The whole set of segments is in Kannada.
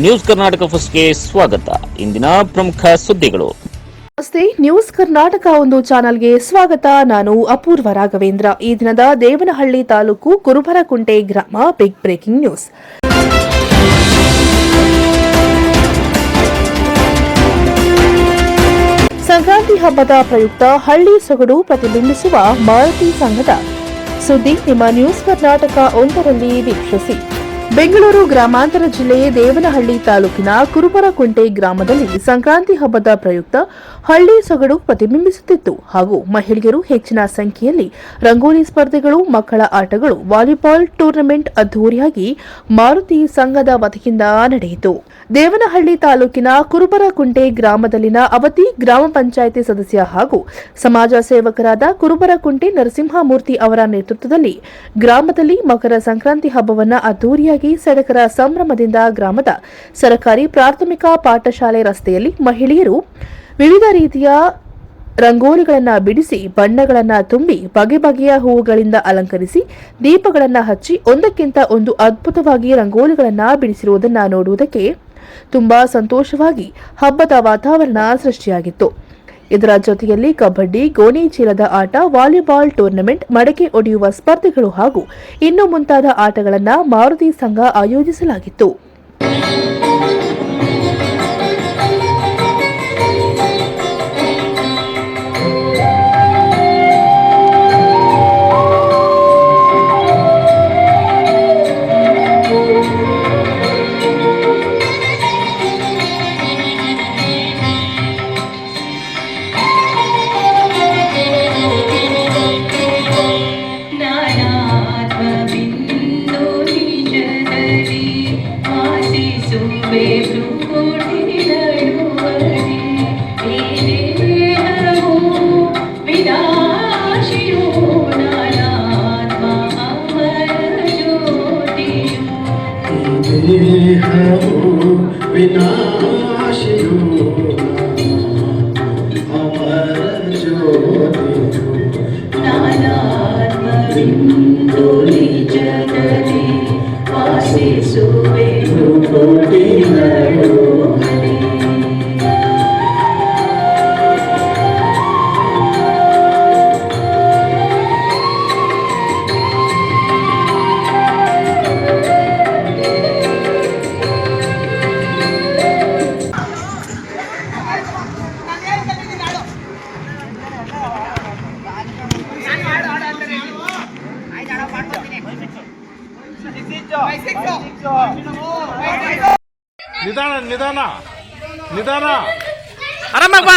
ನ್ಯೂಸ್ ಕರ್ನಾಟಕ ಫಸ್ಟ್ಗೆ ಸ್ವಾಗತ. ಇಂದಿನ ಪ್ರಮುಖ ಸುದ್ದಿಗಳು. ನಮಸ್ತೆ, ನ್ಯೂಸ್ ಕರ್ನಾಟಕ ಒಂದು ಚಾನೆಲ್ಗೆ ಸ್ವಾಗತ. ನಾನು ಅಪೂರ್ವ ರಾಘವೇಂದ್ರ. ಈ ದಿನದ ದೇವನಹಳ್ಳಿ ತಾಲೂಕು ಕುರುಬರಕುಂಟೆ ಗ್ರಾಮ ಬಿಗ್ ಬ್ರೇಕಿಂಗ್ ನ್ಯೂಸ್ ಸಂಕ್ರಾಂತಿ ಹಬ್ಬದ ಪ್ರಯುಕ್ತ ಹಳ್ಳಿ ಸೊಗಡು ಪ್ರತಿಬಿಂಬಿಸುವ ಮಾರುತಿ ಸಂಘದ ಸುದ್ದಿ ನಿಮ್ಮ ನ್ಯೂಸ್ ಕರ್ನಾಟಕ ಒಂದರಲ್ಲಿ ವೀಕ್ಷಿಸಿ. ಬೆಂಗಳೂರು ಗ್ರಾಮಾಂತರ ಜಿಲ್ಲೆ ದೇವನಹಳ್ಳಿ ತಾಲೂಕಿನ ಕುರುಬರಕುಂಟೆ ಗ್ರಾಮದಲ್ಲಿ ಸಂಕ್ರಾಂತಿ ಹಬ್ಬದ ಪ್ರಯುಕ್ತ ಹಳ್ಳಿ ಸೊಗಡು ಪ್ರತಿಬಿಂಬಿಸುತ್ತಿತ್ತು ಹಾಗೂ ಮಹಿಳೆಯರು ಹೆಚ್ಚಿನ ಸಂಖ್ಯೆಯಲ್ಲಿ ರಂಗೋಲಿ ಸ್ಪರ್ಧೆಗಳು, ಮಕ್ಕಳ ಆಟಗಳು, ವಾಲಿಬಾಲ್ ಟೂರ್ನಮೆಂಟ್ ಅದ್ದೂರಿಯಾಗಿ ಮಾರುತಿ ಸಂಘದ ವತಿಯಿಂದ ನಡೆಯಿತು. ದೇವನಹಳ್ಳಿ ತಾಲೂಕಿನ ಕುರುಬರಕುಂಟೆ ಗ್ರಾಮದಲ್ಲಿನ ಅವತಿ ಗ್ರಾಮ ಪಂಚಾಯಿತಿ ಸದಸ್ಯ ಹಾಗೂ ಸಮಾಜ ಸೇವಕರಾದ ಕುರುಬರಕುಂಟೆ ನರಸಿಂಹಮೂರ್ತಿ ಅವರ ನೇತೃತ್ವದಲ್ಲಿ ಗ್ರಾಮದಲ್ಲಿ ಮಕರ ಸಂಕ್ರಾಂತಿ ಹಬ್ಬವನ್ನು ಅದ್ದೂರಿಯಾಗಿ ಸಡಗರ ಸಂಭ್ರಮದಿಂದ ಗ್ರಾಮದ ಸರ್ಕಾರಿ ಪ್ರಾಥಮಿಕ ಪಾಠಶಾಲೆ ರಸ್ತೆಯಲ್ಲಿ ಮಹಿಳೆಯರು ವಿವಿಧ ರೀತಿಯ ರಂಗೋಲಿಗಳನ್ನು ಬಿಡಿಸಿ, ಬಣ್ಣಗಳನ್ನು ತುಂಬಿ, ಬಗೆ ಬಗೆಯ ಹೂವುಗಳಿಂದ ಅಲಂಕರಿಸಿ, ದೀಪಗಳನ್ನು ಹಚ್ಚಿ ಒಂದಕ್ಕಿಂತ ಒಂದು ಅದ್ಭುತವಾಗಿ ರಂಗೋಲಿಗಳನ್ನು ಬಿಡಿಸಿರುವುದನ್ನು ನೋಡುವುದಕ್ಕೆ ತುಂಬಾ ಸಂತೋಷವಾಗಿ ಹಬ್ಬದ ವಾತಾವರಣ ಸೃಷ್ಟಿಯಾಗಿತ್ತು. ಇದರ ಜೊತೆಯಲ್ಲಿ ಕಬಡ್ಡಿ, ಗೋಣಿ ಚೀಲದ ಆಟ, ವಾಲಿಬಾಲ್ ಟೂರ್ನಮೆಂಟ್, ಮಡಕೆ ಒಡೆಯುವ ಸ್ಪರ್ಧೆಗಳು ಹಾಗೂ ಇನ್ನು ಮುಂತಾದ ಆಟಗಳನ್ನು ಮಾರುತಿ ಸಂಘ ಆಯೋಜಿಸಲಾಗಿತ್ತು. Oh, dear. ನಿಧಾನ ನಿಧಾನ ನಿಧಾನ ನಿಧಾನಕ್ಕೆ ಬಾ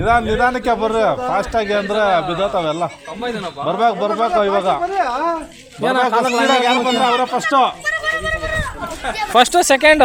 ನಿಧಾನ ನಿಧಾನಕ್ಕೆ ಬರ್ರಿ. ಫಾಸ್ಟ್ ಆಗಿ ಅಂದ್ರೆ ಬಿದ್ದತಾವೆಲ್ಲ. ಬರ್ಬೇಕು ಬರ್ಬೇಕು ಇವಾಗ. ಅವರ ಫಸ್ಟ್ ಫಸ್ಟ್ ಸೆಕೆಂಡ್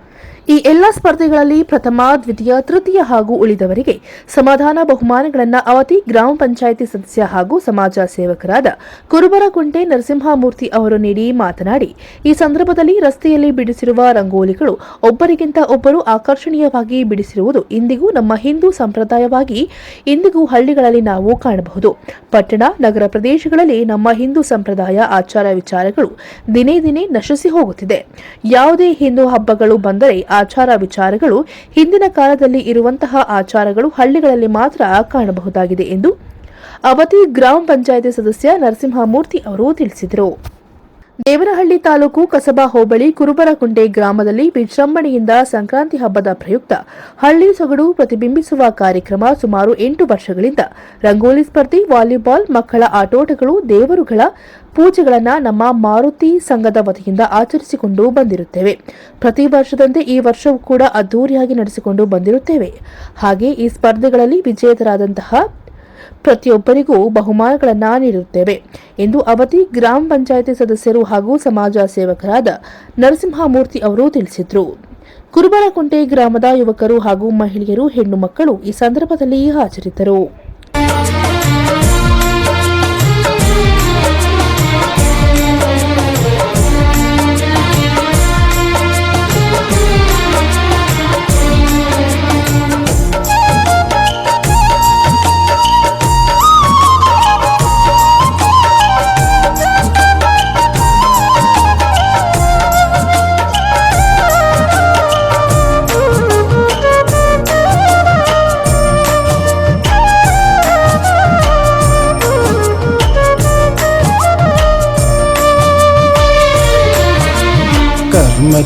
ಈ ಎಲ್ಲ ಸ್ಪರ್ಧೆಗಳಲ್ಲಿ ಪ್ರಥಮ, ದ್ವಿತೀಯ, ತೃತೀಯ ಹಾಗೂ ಉಳಿದವರಿಗೆ ಸಮಾಧಾನ ಬಹುಮಾನಗಳನ್ನು ಅವತಿ ಗ್ರಾಮ ಪಂಚಾಯಿತಿ ಸದಸ್ಯ ಹಾಗೂ ಸಮಾಜ ಸೇವಕರಾದ ಕುರುಬರಕುಂಟೆ ನರಸಿಂಹಮೂರ್ತಿ ಅವರು ನೀಡಿ ಮಾತನಾಡಿ, ಈ ಸಂದರ್ಭದಲ್ಲಿ ರಸ್ತೆಯಲ್ಲಿ ಬಿಡಿಸಿರುವ ರಂಗೋಲಿಗಳು ಒಬ್ಬರಿಗಿಂತ ಒಬ್ಬರು ಆಕರ್ಷಣೀಯವಾಗಿ ಬಿಡಿಸಿರುವುದು ಇಂದಿಗೂ ನಮ್ಮ ಹಿಂದೂ ಸಂಪ್ರದಾಯವಾಗಿ ಇಂದಿಗೂ ಹಳ್ಳಿಗಳಲ್ಲಿ ನಾವು ಕಾಣಬಹುದು. ಪಟ್ಟಣ, ನಗರ ಪ್ರದೇಶಗಳಲ್ಲಿ ನಮ್ಮ ಹಿಂದೂ ಸಂಪ್ರದಾಯ ಆಚಾರ ವಿಚಾರಗಳು ದಿನೇ ದಿನೇ ನಶಿಸಿ ಹೋಗುತ್ತಿದೆ. ಯಾವುದೇ ಹಿಂದೂ ಹಬ್ಬಗಳು ಬಂದರೆ ಆಚಾರ ವಿಚಾರಗಳು ಹಿಂದಿನ ಕಾಲದಲ್ಲಿ ಇರುವಂತಹ ಆಚಾರಗಳು ಹಳ್ಳಿಗಳಲ್ಲಿ ಮಾತ್ರ ಕಾಣಬಹುದಾಗಿದೆ ಎಂದು ಅವತಿ ಗ್ರಾಮ ಪಂಚಾಯಿತಿ ಸದಸ್ಯ ನರಸಿಂಹಮೂರ್ತಿ ಅವರು ತಿಳಿಸಿದರು. ದೇವನಹಳ್ಳಿ ತಾಲೂಕು ಕಸಬಾ ಹೋಬಳಿ ಕುರುಬರಕುಂಡೆ ಗ್ರಾಮದಲ್ಲಿ ವಿಜೃಂಭಣೆಯಿಂದ ಸಂಕ್ರಾಂತಿ ಹಬ್ಬದ ಪ್ರಯುಕ್ತ ಹಳ್ಳಿ ಸೊಗಡು ಪ್ರತಿಬಿಂಬಿಸುವ ಕಾರ್ಯಕ್ರಮ ಸುಮಾರು ಎಂಟು ವರ್ಷಗಳಿಂದ ರಂಗೋಲಿ ಸ್ಪರ್ಧೆ, ವಾಲಿಬಾಲ್, ಮಕ್ಕಳ ಆಟೋಟಗಳು, ದೇವರುಗಳ ಪೂಜೆಗಳನ್ನು ನಮ್ಮ ಮಾರುತಿ ಸಂಘದ ವತಿಯಿಂದ ಆಚರಿಸಿಕೊಂಡು ಬಂದಿರುತ್ತೇವೆ. ಪ್ರತಿ ವರ್ಷದಂತೆ ಈ ವರ್ಷವೂ ಕೂಡ ಅದ್ದೂರಿಯಾಗಿ ನಡೆಸಿಕೊಂಡು ಬಂದಿರುತ್ತೇವೆ. ಹಾಗೆ ಈ ಸ್ಪರ್ಧೆಗಳಲ್ಲಿ ವಿಜೇತರಾದಂತಹ ಪ್ರತಿಯೊಬ್ಬರಿಗೂ ಬಹುಮಾನಗಳನ್ನು ನೀಡುತ್ತೇವೆ ಎಂದು ಅವತಿ ಗ್ರಾಮ ಪಂಚಾಯಿತಿ ಸದಸ್ಯರು ಹಾಗೂ ಸಮಾಜ ಸೇವಕರಾದ ನರಸಿಂಹಮೂರ್ತಿ ಅವರು ತಿಳಿಸಿದರು. ಕುರುಬರಕುಂಟೆ ಗ್ರಾಮದ ಯುವಕರು ಹಾಗೂ ಮಹಿಳೆಯರು ಹೆಣ್ಣು ಮಕ್ಕಳು ಈ ಸಂದರ್ಭದಲ್ಲಿ ಹಾಜರಿದ್ದರು.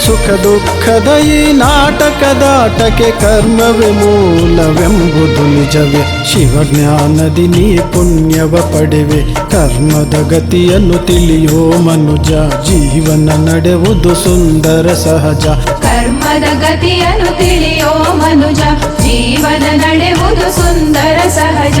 ಸುಖ ದುಃಖದ ಈ ನಾಟಕದಾಟಕ್ಕೆ ಕರ್ಮವೇ ಮೂಲವೆಂಬುದು ನಿಜವೇ. ಶಿವಜ್ಞಾನದಿ ನೀ ಪುಣ್ಯವ ಪಡೆವೆ. ಕರ್ಮದ ಗತಿಯನ್ನು ತಿಳಿಯೋ ಮನುಜ. ಜೀವನ ನಡೆವುದು ಸುಂದರ ಸಹಜ. ಕರ್ಮದ ಗತಿಯನ್ನು ತಿಳಿಯೋ ಮನುಜ. ಜೀವನ ನಡೆವುದು ಸುಂದರ ಸಹಜ.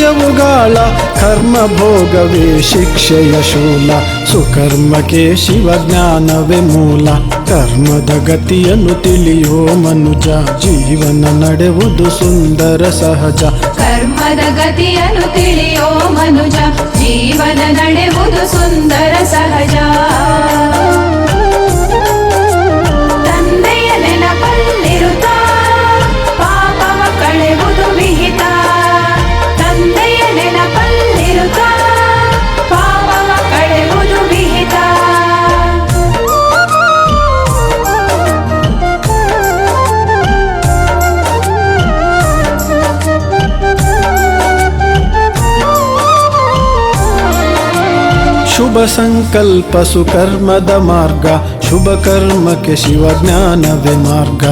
ನಿತ್ಯವುಗಾಳ ಕರ್ಮ ಭೋಗವೇ ಶಿಕ್ಷೆಯ ಶೂಲ. ಸುಕರ್ಮಕ್ಕೆ ಶಿವಜ್ಞಾನವೇ ಮೂಲ. ಕರ್ಮದ ಗತಿಯನ್ನು ತಿಳಿಯೋ ಮನುಜ. ಜೀವನ ನಡೆವುದು ಸುಂದರ ಸಹಜ. ಕರ್ಮದ ಗತಿಯನ್ನು ತಿಳಿಯೋ ಮನುಜ. ಜೀವನ ನಡೆವುದು ಸುಂದರ ಸಹಜ. ಸಂಕಲ್ಪ ಸುಕರ್ಮದ ಮಾರ್ಗ ಶುಭ ಕರ್ಮಕ್ಕೆ ಶಿವ ಜ್ಞಾನವೇ ಮಾರ್ಗ.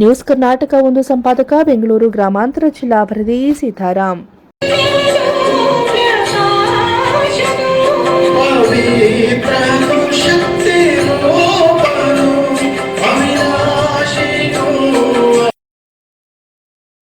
ನ್ಯೂಸ್ ಕರ್ನಾಟಕ ಒಂದು ಸಂಪಾದಕ ಬೆಂಗಳೂರು ಗ್ರಾಮಾಂತರ ಜಿಲ್ಲಾ ವರದಿ ಸೀತಾರಾಮ್